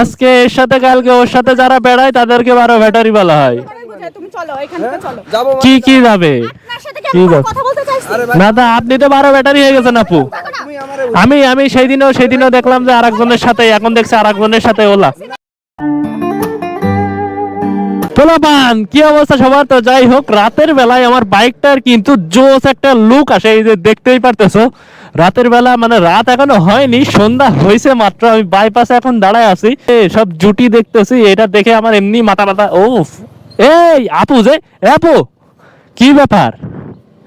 আজকে এর সাথে কালকে ওর সাথে যারা বেড়ায় তাদেরকে বারো ব্যাটারি বলা হয়। তুমি চলো এখান থেকে চলো যাব মানে কি কি যাবে। আপনার সাথে কি কি আমি কোনো বল? কথা বলতে চাইছি? আরে ভাই। না দা আপনি তো বারো ব্যাটারি হয়ে গেছেন আপু। আমি আমি সেই দিনও সেই দিনও দেখলাম যে আরেকজনের সাথে এখন দেখছি আরেকজনের সাথে ওলা। পোলাপান কি অবস্থা সবার? তো যাই হোক রাতের বেলায় আমার বাইকটার কিন্তু জোস একটা লুক আসে এই যে দেখতেই পারতেছো। রাতের বেলা মানে রাত এখনও হয়নি সন্ধ্যা হয়েছে মাত্র আমি বাইপাসে এখন দাঁড়ায় আছি। সব জুটি দেখতেছি এটা দেখে আমার এমনি মাথা মাথা ও এই আপু যে আপু কি ব্যাপার?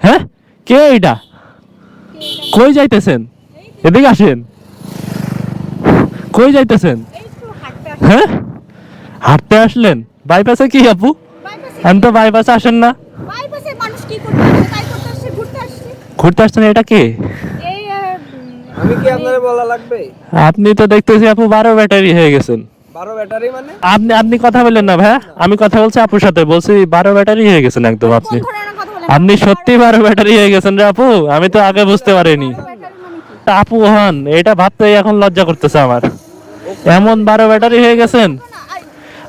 হ্যাঁ? কে এটা কই যাইতেছেন? এদিকে আসেন। কই যাইতেছেন? হ্যাঁ? হাঁটতে আসলেন? বাইপাসে কি আপু? বাইপাসে আমি তো বাইপাসে আসেন না। বাইপাসে মানুষ কি করতে তাই করতে আসছে ঘুরতে আসছে। ঘুরতে আসছেন এটা কে? আমি কি আপনারে বলা লাগবে? আপনি তো দেখতেছি আপু বারো ব্যাটারি হয়ে গেছেন। বারো ব্যাটারি মানে? আপনি আপনি কথা বললেন না ভাইয়া। আমি কথা বলছি আপুর সাথে। বলছি বারো ব্যাটারি হয়ে গেছেন একদম আপনি। বলেন? আপনি সত্যি বারো ব্যাটারি হয়ে গেছেন রে আপু। আমি তো আগে বুঝতে পারিনি। মানে আপু হন এটা ভাবতে এখন লজ্জা করতেছে আমার। এমন বারো ব্যাটারি হয়ে গেছেন?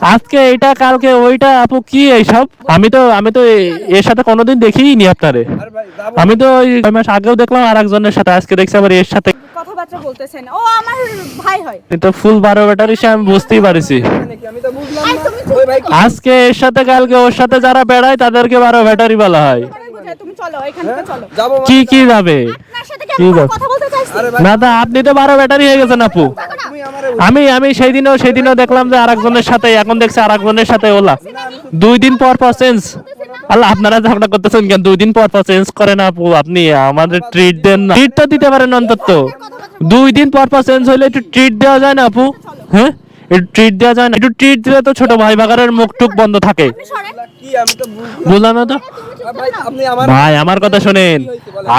আজকে এটা কালকে ওইটা আপু কি এইসব? আমি তো আমি তো এর সাথে কোনোদিন দেখিই নি আপনারে। আমি তো ওই ছয় মাস আগেও দেখলাম আর একজনের সাথে আজকে দেখছি আবার এর সাথে। কথাবার্তা বলতেছেন। ও আমার ভাই হয়। কিন্তু ফুল বারো ব্যাটারি সে আমি বুঝতেই পারিছি। কি আমি তো বুঝলাম আই না তুমি ওই ভাই কি আজকে এর সাথে কালকে ওর সাথে যারা বেড়ায় তাদেরকে বারো ব্যাটারি বলা হয়। বুঝায়, তুমি চলো এখান থেকে চলো। কি কি যাবে? কি কি আমি কোনো বল? কথা বলতে চাইছি? না দা আপনি তো বারো ব্যাটারি হয়ে গেছেন আপু। আমি আমি সেই দিনও সেই দিনও দেখলাম যে আরেকজনের সাথে এখন দেখছি আরেকজনের সাথে ওলা। দুই দিন পর পর চেঞ্জ আল্লাহ, আপনারা ঝগড়া করতেছেন কেন? দুই দিন পর পর চেঞ্জ করেন আপু, আপনি আমাদের ট্রিট দেন না। ট্রিট তো দিতে পারেন অন্তত। দুই দিন পর পর চেঞ্জ হলে একটু ট্রিট দেওয়া যায় না আপু হ্যাঁ? একটু ট্রিট দেওয়া যায় না? একটু ট্রিট দিলে তো ছোট ভাই বাগারের মুখ টুক বন্ধ থাকে। আপনি সরেন। কি আমি তো বুঝলাম বুঝলাম না তো? ভাই আমার কথা শোনেন।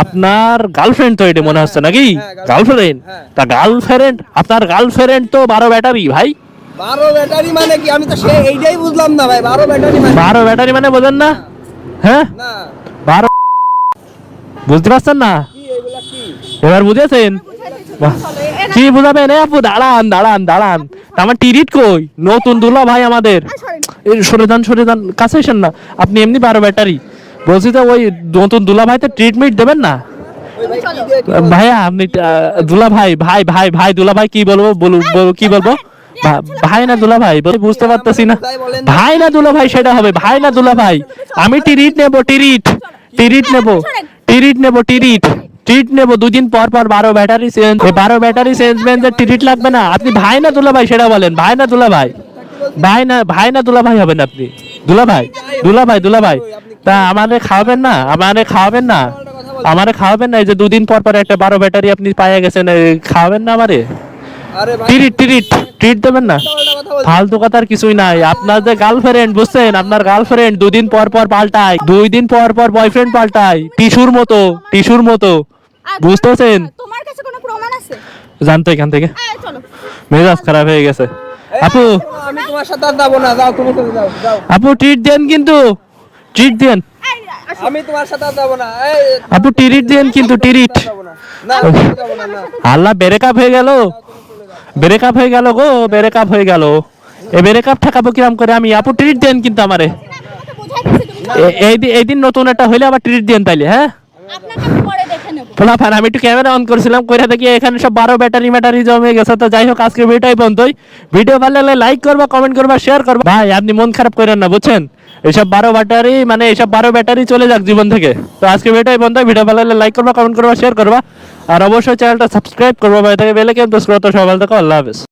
আপনার গার্লফ্রেন্ড তো এটা মনে হচ্ছে নাকি? গার্লফ্রেন্ড তা গার্লফ্রেন্ড আপনার গার্লফ্রেন্ড তো বারো ব্যাটারি ভাই। বারো ব্যাটারি মানে কি? আমি তো সে এইটাই বুঝলাম না ভাই। বারো ব্যাটারি মানে বারো ব্যাটারি মানে বোঝেন না? হ্যাঁ? না। বারো বুঝতে পারছেন না? কি এগুলা এবার বুঝেছেন? কি বুঝাবেন? এ আপু দাঁড়ান দাঁড়ান দাঁড়ান। আমার টিরিট কই? নতুন দুলা ভাই আমাদের। সরে যান সরে যান কাছে এসেন না। আপনি এমনি বারো ব্যাটারি। বলছি তো ওই নতুন দুলা ভাইতে ট্রিটমেন্ট দেবেন না? ভাই ভাইয়া আপনি দুলা ভাই ভাই ভাই ভাই দুলা ভাই কি বলব বলু বলু- কি বলব? ভাই না দুলা ভাই বুঝতে পারতেছি না। ভাই না দুলা ভাই সেটা হবে। ভাই না দুলা ভাই। আমি টিরিট নেব টিরিট। টিরিট নেব টিরিট নেব টিরিট। টিরিট নেব দুদিন পর পর বারো ব্যাটারি চেঞ্জ বারো ব্যাটারি চেঞ্জমেন্ট টিরিট লাগবে না। আপনি ভাই না দুলা ভাই সেটা বলেন। ভাই না দুলা ভাই ভাই না ভাই না দুলা ভাই হবেন আপনি? দুলা ভাই দুলা ভাই দুলা ভাই তা আমারে খাওয়াবেন না? আমারে খাওয়াবেন না? আমারে খাওয়াবেন না? এই যে দুদিন পর পর একটা বারো ব্যাটারি আপনি পাইয়া গেছেন এই খাওয়াবেন না আমারে? টিরিট টিরিট ট্রিট দেবেন না? ফালতু কথার কিছুই নাই। আপনার যে গার্লফ্রেন্ড বুঝছেন? আপনার গার্লফ্রেন্ড দুদিন পর পর পাল্টায় দুই দিন পর পর বয়ফ্রেন্ড পাল্টায়। টিস্যুর মতো টিস্যুর মতো। বুঝতেছেন তোমার কাছে কোনো প্রমাণ আছে? জানতো এখান থেকে। মেজাজ খারাপ হয়ে গেছে। আপু! আমি তোমার সাথে আর যাব না যাও তুমি চলে যাও যাও। আপু ট্রিট দেন কিন্তু। ট্রিট দেন। আমি তোমার সাথে আর যাব না এই আপু টিরিট দেন কিন্তু টিরিট না। আল্লাহ ব্রেকআপ হয়ে গেল। ব্রেকআপ হয়ে গেল গো ব্রেকআপ হয়ে গেল। এ ব্রেকআপ ঠেকাবো কিরাম করে আমি? আপু ট্রিট দেন কিন্তু আমারে। এই দিন নতুন একটা হইলে আবার ট্রিট দেন তাইলে হ্যাঁ? আপনাকে আমি একটু ক্যামেরা অন করেছিলাম, কইরা দেখি এখানে সব বারো ব্যাটারি ম্যাটারি জমে গেছে। তো যাই হোক আজকে ভিডিওটাই বন্ধই। ভিডিও ভালো লাগলে লাইক করবা কমেন্ট করবা শেয়ার করবা। ভাই, আপনি মন খারাপ করেন না, বুঝছেন? এইসব বারো ব্যাটারি মানে এইসব বারো ব্যাটারি চলে যাক জীবন থেকে। তো আজকে ভিডিওটাই বন্ধ ভিডিও ভালো লাগলে লাইক করবা কমেন্ট করবা শেয়ার করবা। আর অবশ্যই চ্যানেলটা সাবস্ক্রাইব করবা ভাই থেকে বেলে কেমন তো সবাই থেকে, আল্লাহ হাফেজ।